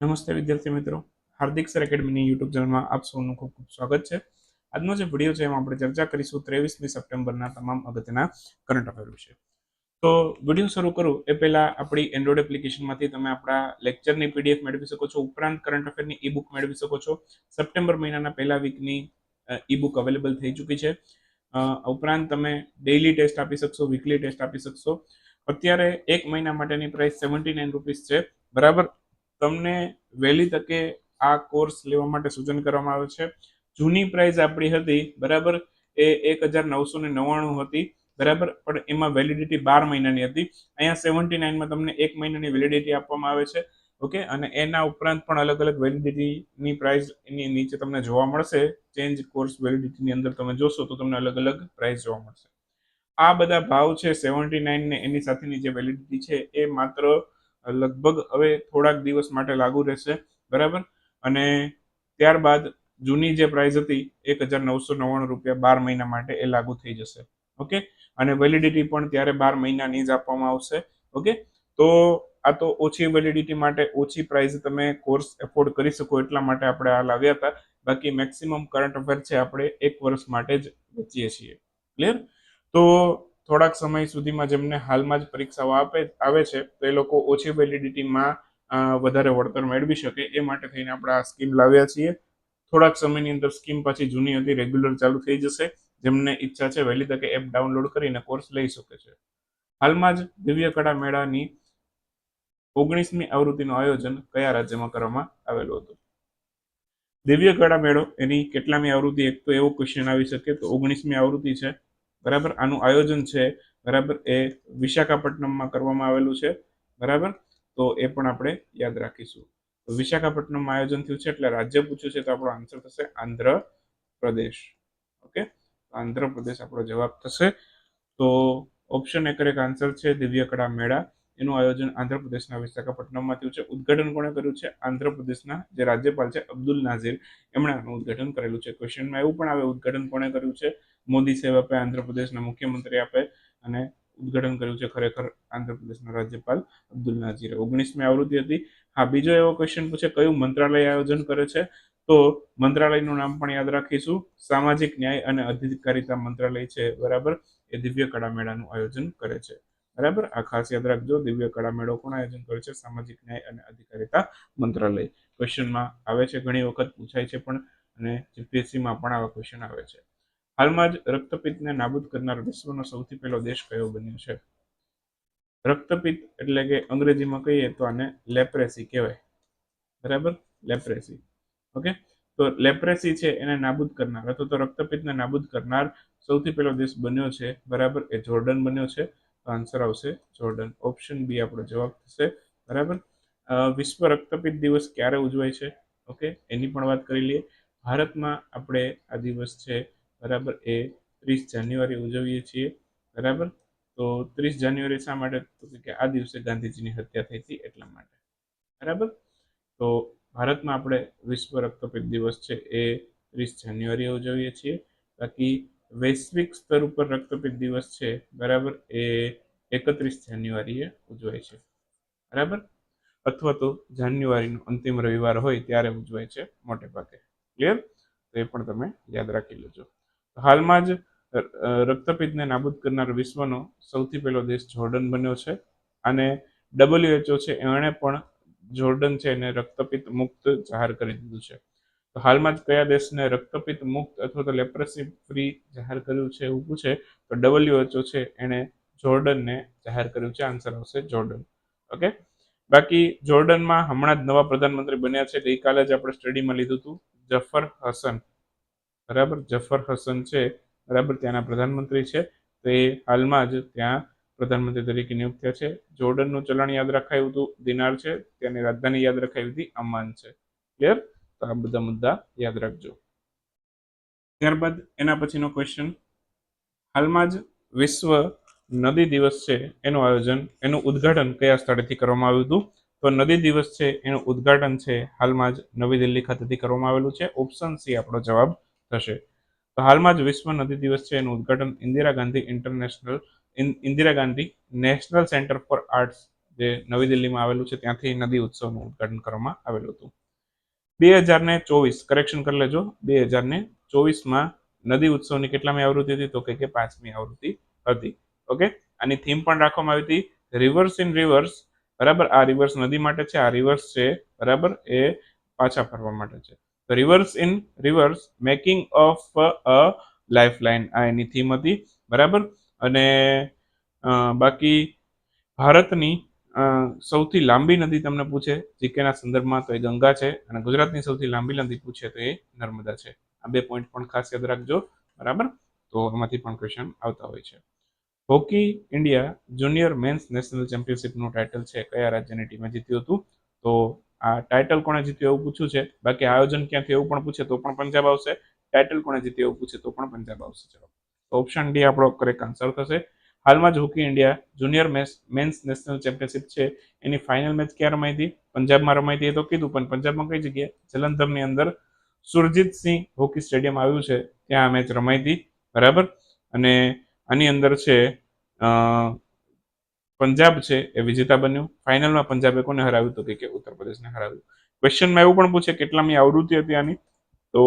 નમસ્તે વિદ્યાર્થી મિત્રો. હાર્દિક સર એકેડમીની યુટ્યુબ ચેનલમાં આપ સૌનું ખૂબ ખૂબ સ્વાગત છે. આજનો જે વીડિયો છે એમાં આપણે ચર્ચા કરીશું ત્રેવીસમી સપ્ટેમ્બરના તમામ અગત્યના કરંટ અફેર વિશે. તો વીડિયો શરૂ કરું. એ પહેલા આપણી એન્ડ્રોઇડ એપ્લિકેશનમાંથી તમે આપણા લેક્ચરની પીડીએફ મેળવી શકો છો, ઉપરાંત કરંટ અફેરની ઈ બુક મેળવી શકો છો. સપ્ટેમ્બર મહિનાના પહેલા વીકની ઈ બુક અવેલેબલ થઈ ચૂકી છે. ઉપરાંત તમે ડેઇલી ટેસ્ટ આપી શકશો વીકલી ટેસ્ટ આપી શકશો. અત્યારે એક મહિના માટેની પ્રાઇસ સેવન્ટી નાઇન રૂપીસ છે. બરાબર? તમને વહેલી તકે આ કોર્સ લેવા માટે સૂચન કરવામાં આવે છે. જૂની પ્રાઇસ આપણી હતી, બરાબર? એ એક હજાર નવસો ને નવ્વાણું હતી, બરાબર? પણ એમાં વેલિડિટી બાર મહિનાની હતી. અહીંયા સેવન્ટી નાઇનમાં તમને એક મહિનાની વેલિડિટી આપવામાં આવે છે. ઓકે? અને એના ઉપરાંત પણ અલગ અલગ વેલિડિટીની પ્રાઇસ એની નીચે તમને જોવા મળશે. ચેન્જ કોર્સ વેલિડિટીની અંદર તમે જોશો તો તમને અલગ અલગ પ્રાઇસ જોવા મળશે. આ બધા ભાવ છે સેવન્ટી નાઇન ને એની સાથેની જે વેલિડિટી છે એ માત્ર લગભગ હવે થોડાક દિવસ માટે લાગુ રહેશે, બરાબર? અને ત્યારબાદ જૂની જે પ્રાઇસ હતી, એક હજાર નવસો નવ્વાણું રૂપિયા બાર મહિના માટે એ લાગુ થઈ જશે, ઓકે? અને વેલિડિટી પણ ત્યારે બાર મહિનાની જ આપવામાં આવશે, ઓકે? તો આ તો ઓછી વેલિડિટી માટે ઓછી પ્રાઇસ તમે કોર્સ એફોર્ડ કરી શકો એટલા માટે આપણે આ લાવ્યા હતા. બાકી મેક્સિમમ કરંટ અફેર છે આપણે એક વર્ષ માટે જ વેચીએ છીએ ક્લિયર તો થોડાક સમય સુધીમાં જેમને હાલમાં જ પરીક્ષાઓ આપે, આવે છે, તો એ લોકો ઓછી વેલિડિટીમાં વધારે વળતર મેળવી શકે એ માટે થઈને આપણે આ સ્કીમ લાવ્યા છીએ. થોડાક સમયની અંદર સ્કીમ પાછી જૂની હતી રેગ્યુલર ચાલુ થઈ જશે. જેમને ઈચ્છા છે વહેલી તકે એપ ડાઉનલોડ કરીને કોર્સ લઈ શકે છે. હાલમાં જ દિવ્ય કળા મેળાની ઓગણીસમી આવૃત્તિનું આયોજન કયા રાજ્યમાં કરવામાં આવેલું હતું? દિવ્ય કળા મેળો એની કેટલામી આવૃત્તિ? એક તો એવો ક્વેશ્ચન આવી શકે તો ઓગણીસમી આવૃત્તિ છે. બરાબર? આનું આયોજન છે, બરાબર? એ વિશાખાપટ્ટનમમાં કરવામાં આવેલું છે, બરાબર? તો એ પણ આપણે યાદ રાખીશું. વિશાખાપટ્ટનમમાં આયોજન થયું છે એટલે રાજ્ય પૂછ્યું છે તો આપણો આન્સર થશે આંધ્ર પ્રદેશ ઓકે આંધ્રપ્રદેશ આપણો જવાબ થશે. તો ઓપ્શન એક કરેક્ટ આન્સર છે દિવ્ય કળા મેળા. એનું આયોજન આંધ્રપ્રદેશના વિશાખાપટ્ટનમમાં થયું છે. ઉદઘાટન કોણે કર્યું છે? આંધ્રપ્રદેશના જે રાજ્યપાલ છે, અબ્દુલ નાઝીર, એમણે આનું ઉદઘાટન કરેલું છે. ક્વેશ્ચનમાં એવું પણ આવે, ઉદ્ઘાટન કોણે કર્યું છે? મોદી સાહેબ આપે, આંધ્રપ્રદેશના મુખ્યમંત્રી આપે અને ઉદ્ઘાટન કર્યું છે ખરેખર આંધ્રપ્રદેશના રાજ્યપાલ અબ્દુલ નાઝીરે. ઓગણીસમી આવૃત્તિ હતી. હા, બીજો એવો ક્વેશ્ચન પૂછે, કયું મંત્રાલય આયોજન કરે છે? તો મંત્રાલયનું નામ પણ યાદ રાખીશું. સામાજિક ન્યાય અને અધિકારિતા મંત્રાલય છે, બરાબર? એ દિવ્ય કળા મેળાનું આયોજન કરે છે. બરાબર? આ ખાસ યાદ રાખજો, દિવ્ય કળા મેળો કોણ આયોજન કરે છે? સામાજિક ન્યાય અને અધિકારિતા મંત્રાલય. ક્વેશ્ચનમાં આવે છે, ઘણી વખત પૂછાય છે પણ, અને જીપીએસસીમાં પણ આવા ક્વેશ્ચન આવે છે. હાલમાં જ રક્તપિત્તને નાબૂદ કરનાર વિશ્વનો સૌથી પહેલો દેશ કયો બન્યો છે? રક્તપિત્ત એટલે કે અંગ્રેજીમાં કહીએ તો આને લેપ્રેસી કહેવાય. બરાબર? Leprosy okay? તો લેપ્રેસી છે, એને નાબૂદ કરનાર. અથવા તો રક્તપિત્તને નાબૂદ કરનાર સૌથી પહેલો દેશ બન્યો છે, બરાબર? એ જોર્ડન બન્યો છે. આન્સર આવશે. જોર્ડન ઓપ્શન બી આપણો જવાબ થશે. બરાબર? વિશ્વ રક્તપિત દિવસ ક્યારે ઉજવાય છે? ઓકે એની પણ વાત કરી લઈએ. ભારતમાં આપણે આ દિવસ છે, બરાબર, એ ત્રીસ જાન્યુઆરી ઉજવીએ છીએ. બરાબર? તો ત્રીસ જાન્યુઆરી શા માટે? તો કે આ દિવસે ગાંધીજીની હત્યા થઈ હતી એટલા માટે. બરાબર? તો ભારતમાં આપણે વિશ્વ રક્તપિત દિવસ છે, એ ત્રીસ જાન્યુઆરીએ ઉજવીએ છીએ. બાકી વૈશ્વિક સ્તર ઉપર રક્તપિત દિવસ છે, બરાબર? એ એકત્રીસ જાન્યુઆરીએ ઉજવાય છે. બરાબર? અથવા તો જાન્યુઆરીનો અંતિમ રવિવાર હોય ત્યારે ઉજવાય છે, મોટે ભાગે. ક્લિયર તો એ પણ તમે યાદ રાખી લેજો. હાલમાં જ રક્તપિતને નાબૂદ કરનાર વિશ્વનો સૌથી પહેલો દેશ જોર્ડન બન્યો છે અને ડબલ્યુએચઓ છે, એણે પણ જોર્ડન છે એને રક્તપિત મુક્ત જાહેર કરી દીધું છે. તો હાલમાં જ કયા દેશને રક્તપિત્ત મુક્ત અથવા તો લેપ્રસી ફ્રી જાહેર કર્યું છે એવું પૂછે, તો ડબલ્યુએચઓ છે એણે જોર્ડનને જાહેર કર્યું છે. આન્સર આવશે જોર્ડન. ઓકે? બાકી જોર્ડનમાં હમણાં જ નવા પ્રધાનમંત્રી બન્યા છે. ગઈકાલે જ આપણે સ્ટડીમાં લીધું હતું. જફર હસન. બરાબર? જફર હસન છે. બરાબર? ત્યાંના પ્રધાનમંત્રી છે. તો એ હાલમાં જ ત્યાં પ્રધાનમંત્રી તરીકે નિયુક્ત થયા છે. જોર્ડનનું ચલણ યાદ રખાયું હતું. દિનાર છે. ત્યાંની રાજધાની યાદ રખાવી હતી. અમાન છે. ક્લિયર? તો આ બધા મુદ્દા યાદ રાખજો. ત્યારબાદ એના પછીનો ક્વેશ્ચન હાલમાં જ વિશ્વ નદી દિવસ છે એનું આયોજન, એનું ઉદ્ઘાટન કયા સ્થળેથી કરવામાં આવ્યું હતું? તો નદી દિવસ છે એનું ઉદ્ઘાટન છે, હાલમાં જ નવી દિલ્હી ખાતેથી કરવામાં આવેલું છે. ઓપ્શન સી આપણો જવાબ થશે. તો હાલમાં જ વિશ્વ નદી દિવસ છે એનું ઉદ્ઘાટન Indira Gandhi international Indira Gandhi national centre for arts, જે નવી દિલ્હીમાં આવેલું છે, ત્યાંથી નદી ઉત્સવનું ઉદઘાટન કરવામાં આવેલું હતું. બે હજાર ને ચોવીસ કરેક્શન કરી લેજો. બે હજાર ને ચોવીસમાં નદી ઉત્સવની કેટલામી આવૃત્તિ હતી? તો કે પાંચમી આવૃત્તિ હતી. ઓકે? આની થીમ પણ રાખવામાં આવી હતી. રિવર્સ ઇન રિવર્સ બરાબર? આ રિવર્સ નદી માટે છે, આ રિવર્સ છે, બરાબર? એ પાછા ફરવા માટે છે. તો rivers in rivers making of a life line આ એની થીમ હતી. બરાબર? અને બાકી ભારતની સૌથી લાંબી નદી તમને પૂછે, જીકેના સંદર્ભમાં તો એ ગંગા છે અને ગુજરાતની સૌથી લાંબી નદી પૂછે તો એ નર્મદા છે. આ બે પોઈન્ટ પણ ખાસ યાદ રાખજો, બરાબર? તો એમાંથી પણ ક્વેશ્ચન આવતા હોય છે. Hockey India junior men's national ચેમ્પિયનશિપનું title છે, કયા રાજ્યની ટીમે જીત્યું હતું? તો આ ટાઇટલ કોણે જીત્યું એવું પૂછ્યું છે? બાકી આયોજન ક્યાંથી એવું પણ પૂછે તો પણ પંજાબ આવશે. ટાઇટલ કોણે જીત્યું એવું પૂછે તો પણ પંજાબ આવશે. ચલો ઓપ્શન ડી આપણો કરેક્ટ આન્સર થશે. હાલમાં જ hockey India junior match men's national championship છે. એની ફાઇનલ મેચ ક્યાં રમાઈ હતી? પંજાબમાં રમાઈ હતી એ તો કીધું, પણ પંજાબમાં કઈ જગ્યાએ? જલંધરની અંદર સુરજીતસિંહ હોકી સ્ટેડિયમ આવ્યું છે. ત્યાં આ મેચ રમાઈ હતી. બરાબર? અને આની અંદર છે પંજાબ છે એ વિજેતા બન્યું. ફાઇનલમાં પંજાબે કોને હરાવ્યું તો કે ઉત્તર પ્રદેશને હરાવ્યું? ક્વેશ્ચનમાં એવું પણ પૂછે, કેટલામી આવૃત્તિ હતી આની? તો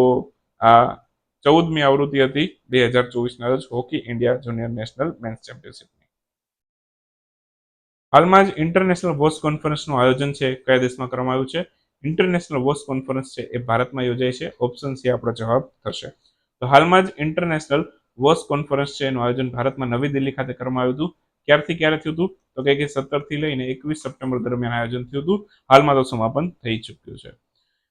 આ ચૌદમી આવૃત્તિ હતી બે હજાર ચોવીસના રોજ hockey India junior national men's ચેમ્પિયનશિપની. હાલમાં જ ઇન્ટરનેશનલ વોસ કોન્ફરન્સનું આયોજન છે, કયા દેશમાં કરવામાં આવ્યું છે? ઇન્ટરનેશનલ વોસ કોન્ફરન્સ છે, એ ભારતમાં યોજાય છે. ઓપ્શન સી આપણો જવાબ થશે. તો હાલમાં જ ઇન્ટરનેશનલ વોસ કોન્ફરન્સ છે, એનું આયોજન ભારતમાં નવી દિલ્હી ખાતે કરવામાં આવ્યું હતું. ક્યારથી ક્યારે થયું હતું? તો કે સત્તરથી લઈને એકવીસ સપ્ટેમ્બર દરમિયાન આયોજન થયું હતું. હાલમાં તો સમાપન થઈ ચૂક્યું છે.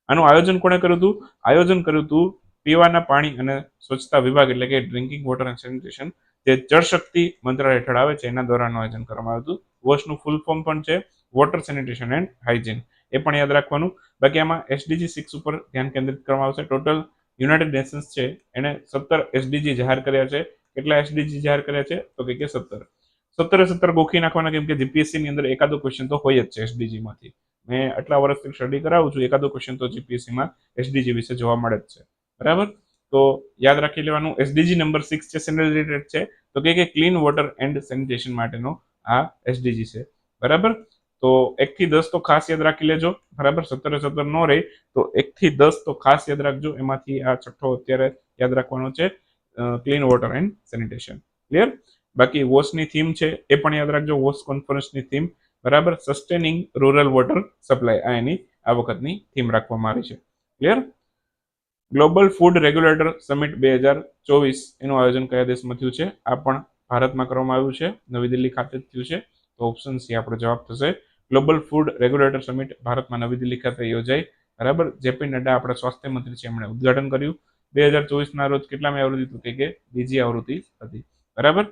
આનું આયોજન કોણે કર્યું હતું? આયોજન કર્યું હતું પીવાના પાણી અને સ્વચ્છતા વિભાગ એટલે કે ડ્રિંકિંગ વોટર એન્ડ સેનિટેશન જે જળશક્તિ મંત્રાલય હેઠળ આવે છે, એના દ્વારાનું આયોજન કરવામાં આવ્યું હતું. વોશનું ફૂલ ફોર્મ પણ છે વોટર સેનિટેશન એન્ડ હાઇજીન એ પણ યાદ રાખવાનું. બાકી આમાં એસડીજી સિક્સ ઉપર ધ્યાન કેન્દ્રિત કરવામાં આવશે. ટોટલ યુનાઇટેડ નેશન્સ છે, એને સત્તર એસડીજી જાહેર કર્યા છે. કેટલા એસડીજી જાહેર કર્યા છે? તો કે સત્તર. સત્તરે સત્તર ગોખી નાખવાના, કેમ કે જીપીએસસી ની અંદર એકાદો ક્વેશ્ચન તો હોય જ છે એસડીજી માંથી. મેં આટલા વર્ષથી સ્ટડી કરાવું છું, એકાદો ક્વેશ્ચન તો જીપીએસસી માં એસડીજી વિશે જોવા મળે જ છે. બરાબર? તો યાદ રાખી લેવાનું એસડીજી નંબર સિક્સ છે સેને રિલેટેડ છે. તો કે ક્લીન વોટર એન્ડ સેનિટેશન માટેનો આ એસડીજી છે. બરાબર? તો એક થી દસ તો ખાસ યાદ રાખી લેજો. બરાબર? સત્તરે સત્તર નો રહે. તો એક થી દસ તો ખાસ યાદ રાખજો. એમાંથી આ છઠ્ઠો અત્યારે યાદ રાખવાનો છે clean water and sanitation clear બાકી વોશની થીમ છે, એ પણ યાદ રાખજો. વોશ કોન્ફરન્સની થીમ બરાબર? સસ્ટેનિંગ રૂરલ વોટર સપ્લાય આ એની આ વખતની થીમ રાખવામાં આવી છે. Clear global food regulator summit બે હજાર ચોવીસ એનું આયોજન કયા દેશમાં થયું છે? આ પણ ભારતમાં કરવામાં આવ્યું છે. નવી દિલ્હી ખાતે જ થયું છે. તો ઓપ્શન સી આપણો જવાબ થશે. ગ્લોબલ ફૂડ રેગ્યુલેટર સમિટ ભારતમાં નવી દિલ્હી ખાતે યોજાઈ. બરાબર? જેપી નડ્ડા આપણા સ્વાસ્થ્ય મંત્રી છે, એમણે ઉદઘાટન કર્યું. બે હજાર ચોવીસના રોજ કેટલામી આવૃત્તિ તો કે બીજી આવૃત્તિ હતી. બરાબર?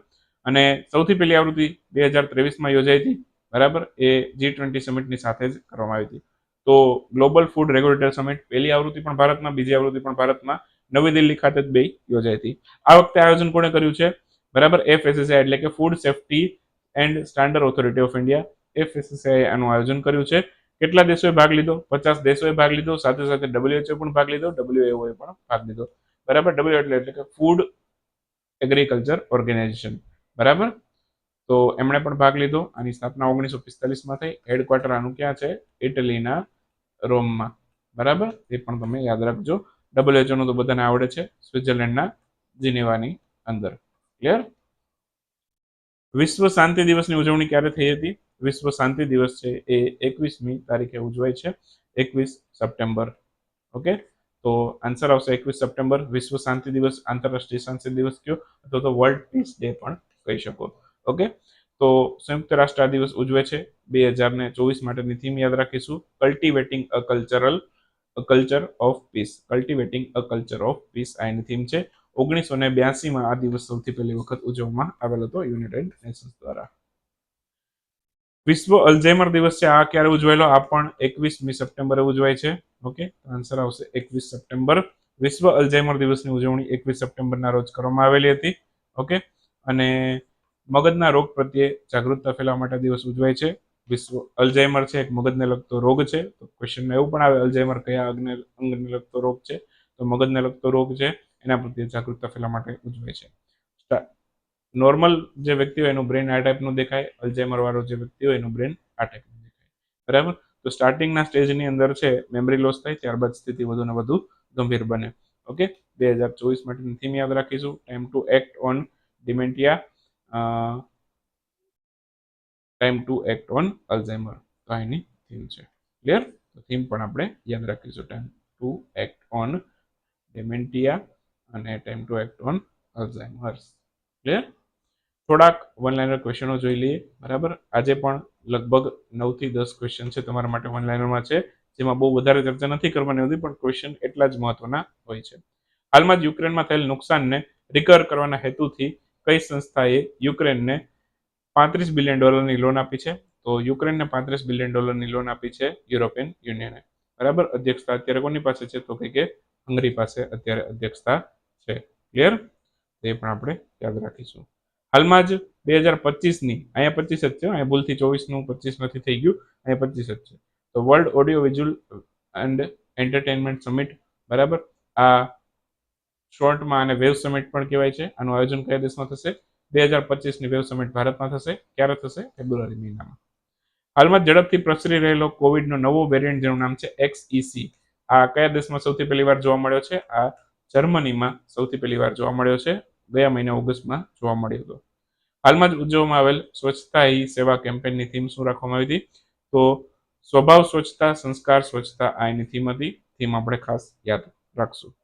અને સૌથી પહેલી આવૃત્તિ બે હજાર ત્રેવીસમાં યોજાઈ હતી. બરાબર? એ જી ટ્વેન્ટી સમિટની સાથે જ કરવામાં આવી હતી. તો ગ્લોબલ ફૂડ રેગ્યુલેટર સમિટ પહેલી આવૃત્તિ પણ ભારતમાં, બીજી આવૃત્તિ પણ ભારતમાં, નવી દિલ્હી ખાતે જ બે યોજાઈ હતી. આ વખતે આયોજન કોણે કર્યું છે? બરાબર એફએસએસઆઈ એટલે કે food safety and standard authority of India FSSAI આનું આયોજન કર્યું છે. કેટલા દેશોએ ભાગ લીધો? પચાસ દેશોએ ભાગ લીધો, સાથે સાથે ડબલ્યુએચઓ પણ ભાગ લીધો ડબલ્યુએઓએ પણ ભાગ લીધો. બરાબર ડબલ્યુ એટલે એટલે કે ફૂડ એગ્રીકલ્ચર ઓર્ગેનાઇઝેશન બરાબર? તો એમણે પણ ભાગ લીધો. આની સ્થાપના ઓગણીસો પિસ્તાલીસમાં થઈ. હેડક્વાર્ટર આનું ક્યાં છે? ઇટલીના રોમમાં બરાબર? એ પણ તમે યાદ રાખજો. ડબલનું તો બધાને આવડે છે. સ્વિટ્ઝરલેન્ડના જીનેવાની અંદર. ક્લિયર વિશ્વ શાંતિ દિવસની ઉજવણી ક્યારે થઈ હતી? વિશ્વ શાંતિ દિવસ છે એ એકવીસમી તારીખે ઉજવાય છે. એકવીસ સપ્ટેમ્બર. ઓકે? તો આન્સર આવશે એકવીસ સપ્ટેમ્બર. વિશ્વ શાંતિ દિવસ, આંતરરાષ્ટ્રીય શાંતિ દિવસ કયો? અથવા તો વર્લ્ડ પીસ ડે પણ કહી શકો. ઓકે? તો સંયુક્ત રાષ્ટ્ર આ દિવસ ઉજવે છે. બે હજાર ને ચોવીસ માટેની થીમ યાદ રાખીશું. Cultivating a cultural culture of peace cultivating a culture of peace આ એની થીમ છે. ઓગણીસો ને બ્યાસીમાં આ દિવસ સૌથી પહેલી વખત ઉજવવામાં આવેલો હતો યુનાઇટેડ નેશન્સ દ્વારા. વિશ્વ અલ્ઝાઇમર દિવસ છે. આ ક્યારે ઉજવાયેલો? આ પણ એકવીસમી સપ્ટેમ્બરે ઉજવાય છે. ઓકે? આન્સર આવશે એકવીસ સપ્ટેમ્બર. વિશ્વ અલ્ઝાઇમર દિવસની ઉજવણી એકવીસ સપ્ટેમ્બરના રોજ કરવામાં આવેલી હતી. ઓકે? અને મગજના રોગ પ્રત્યે જાગૃતતા ફેલાવવા માટે દિવસ ઉજવાય છે. વિશ્વ અલ્ઝાઇમર છે, એક મગજને લગતો રોગ છે. તો ક્વેશ્ચનમાં એવું પણ આવે, અલ્ઝાઇમર કયા અંગને અંગને લગતો રોગ છે? તો મગજને લગતો રોગ છે, એના પ્રત્યે જાગૃતતા ફેલાવવા માટે ઉજવાય છે. નોર્મલ જે વ્યક્તિ હોય એનું બ્રેન આ ટાઈપનું દેખાય, અલ્ઝાઇમર વાળો જે વ્યક્તિ હોય એનું બ્રેન આ ટાઈપનું દેખાય. બરાબર? તો સ્ટાર્ટિંગના સ્ટેજની અંદર છે મેમરી લોસ થાય, ત્યારબાદ સ્થિતિ વધુ ને વધુ ગંભીર બને. ઓકે બે હજાર ચોવીસ માટેની થીમ યાદ રાખીશું. Time to act on dementia time to act on Alzheimer તો એની થીમ છે. ક્લિયર તો થીમ પણ આપણે યાદ રાખીશું. Time to act on dementia અને time to act on Alzheimer's. Clear થોડાક વન લાઇનર ક્વેશ્ચનો જોઈ લઈએ. બરાબર? આજે પણ લગભગ નવથી દસ ક્વેશ્ચન છે તમારા માટે વન લાઇનરમાં છે, જેમાં બહુ વધારે ચર્ચા નથી કરવાની હોતી, પણ ક્વેશ્ચન એટલા જ મહત્વના હોય છે. હાલમાં જ યુક્રેનમાં થયેલ નુકસાનને રિકવર કરવાના હેતુથી કઈ સંસ્થાએ યુક્રેનને પાંત્રીસ બિલિયન ડોલરની લોન આપી છે? તો યુક્રેનને પાંત્રીસ બિલિયન ડોલરની લોન આપી છે યુરોપિયન યુનિયને. બરાબર? અધ્યક્ષતા અત્યારે કોની પાસે છે? તો કે હંગરી પાસે અત્યારે અધ્યક્ષતા છે. ક્લિયર તે પણ આપણે યાદ રાખીશું. હાલમાં જ બે હજાર પચીસની, અહીંયા પચીસ જ છે અહીંયા ભૂલથી ચોવીસનું, પચીસ નથી થઈ ગયું, અહીંયા પચીસ જ છે. તો world audio visual and entertainment summit બરાબર? આ શોર્ટમાં આને વેવ સમિટ પણ કહેવાય છે. આનું આયોજન કયા દેશમાં થશે? બે હજાર પચીસની વેવ સમિટ ભારતમાં થશે. ક્યારે થશે? ફેબ્રુઆરી મહિનામાં. હાલમાં ઝડપથી પ્રસરી રહેલો કોવિડનો નવો વેરિયન્ટ જેનું નામ છે એક્સઈસી આ કયા દેશમાં સૌથી પહેલી વાર જોવા મળ્યો છે? આ જર્મનીમાં સૌથી પહેલી વાર જોવા મળ્યો છે. ગયા મહિના ઓગસ્ટમાં જોવા મળ્યો હતો. હાલમાં જ ઉજવવામાં આવેલ સ્વચ્છતા હી સેવા કેમ્પેનની થીમ શું રાખવામાં આવી હતી? તો સ્વભાવ સ્વચ્છતા, સંસ્કાર સ્વચ્છતા આ એની થીમ હતી. થીમ આપણે ખાસ યાદ રાખશું.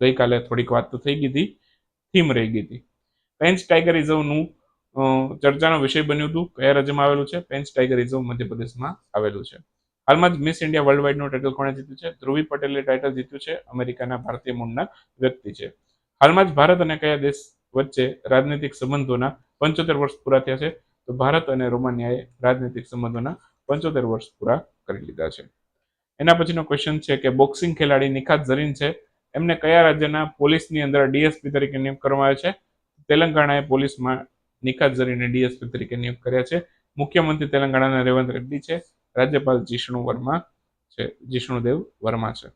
ગઈકાલે થોડીક વાત તો થઈ ગઈ હતી. થીમ રહી ગઈ હતી. પેન્ચ ટાઈગર રિઝર્વનું ચર્ચાનો વિષય બન્યું હતું. કયા રાજ્યમાં આવેલું છે? પેન્ચ ટાઈગર રિઝર્વ મધ્યપ્રદેશમાં આવેલું છે. હાલમાં જ મિસ ઇન્ડિયા વર્લ્ડ વાઇડનું ટાઇટલ કોણે જીત્યું છે? ધ્રુવી પટેલે ટાઇટલ જીત્યું છે. અમેરિકાના ભારતીય મૂળના વ્યક્તિ છે. હાલમાં જ ભારત અને કયા દેશ વચ્ચે રાજનૈતિક સંબંધોના પંચોતેર વર્ષ પૂરા થયા છે? તો ભારત અને રોમાનિયાએ રાજનૈતિક સંબંધોના પંચોતેર વર્ષ પૂરા કરી લીધા છે. એના પછીનો ક્વેશ્ચન છે કે બોક્સિંગ ખેલાડી નિખાત ઝરીન છે? એમને કયા રાજ્યના પોલીસની અંદર ડીએસપી તરીકે નિયુક્ત કરવામાં આવે છે? તેલંગાણાએ પોલીસમાં નિખાત ઝરીને ડીએસપી તરીકે નિયુક્ત કર્યા છે. મુખ્યમંત્રી તેલંગાણાના રેવંત રેડ્ડી છે. રાજ્યપાલ જીષ્ણુ વર્મા છે. જીષ્ણુદેવ વર્મા છે.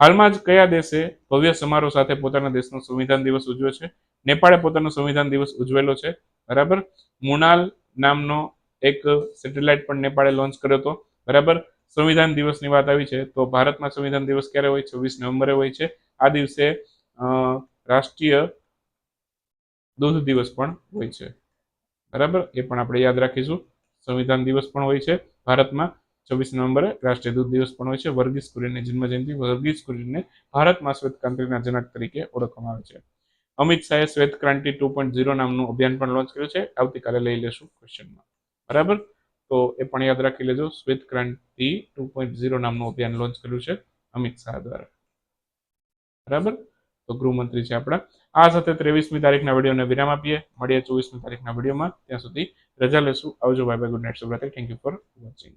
હાલમાં જ કયા દેશે ભવ્ય સમારોહ સાથે પોતાના દેશનો સંવિધાન દિવસ ઉજવ્યો છે? નેપાળે પોતાનો સંવિધાન દિવસ ઉજવેલો છે. બરાબર? મુનાલ નામનો એક સેટેલાઇટ પણ નેપાળે લોન્ચ કર્યો હતો. બરાબર? સંવિધાન દિવસની વાત આવી છે, તો ભારતમાં સંવિધાન દિવસ ક્યારે હોય? છવ્વીસ નવેમ્બરે હોય છે. આ દિવસે રાષ્ટ્રીય દૂધ દિવસ પણ હોય છે. બરાબર? એ પણ આપણે યાદ રાખીશું. સંવિધાન દિવસ પણ હોય છે ભારતમાં. છવ્વીસ નવેમ્બરે રાષ્ટ્રીય દૂધ દિવસ પણ હોય છે. વર્ગીસ કુરિયનની જન્મજયંતિ, વર્ગીસ કુરિયનને ભારતમાં શ્વેત ક્રાંતિના જનક તરીકે ઓળખવામાં આવે છે. અમિત શાહે શ્વેત ક્રાંતિ ટુ પોઈન્ટ ઝીરો નામનું અભિયાન પણ લોન્ચ કર્યું છે. આવતીકાલે લઈ લેશું ક્વેશ્ચનમાં બરાબર? તો એ પણ યાદ રાખી લેજો. શ્વેત ક્રાંતિ ટુ પોઈન્ટ ઝીરો નામનું અભિયાન લોન્ચ કર્યું છે અમિત શાહ દ્વારા. બરાબર? તો ગૃહમંત્રી છે આપણા. આ સાથે ત્રેવીસમી તારીખના વિડીયોને વિરામ આપીએ. મળીએ ચોવીસમી તારીખના વિડીયોમાં. ત્યાં સુધી રજા લેશું. આવજો. Bye bye good night શુભરાત્રી. Thank you for watching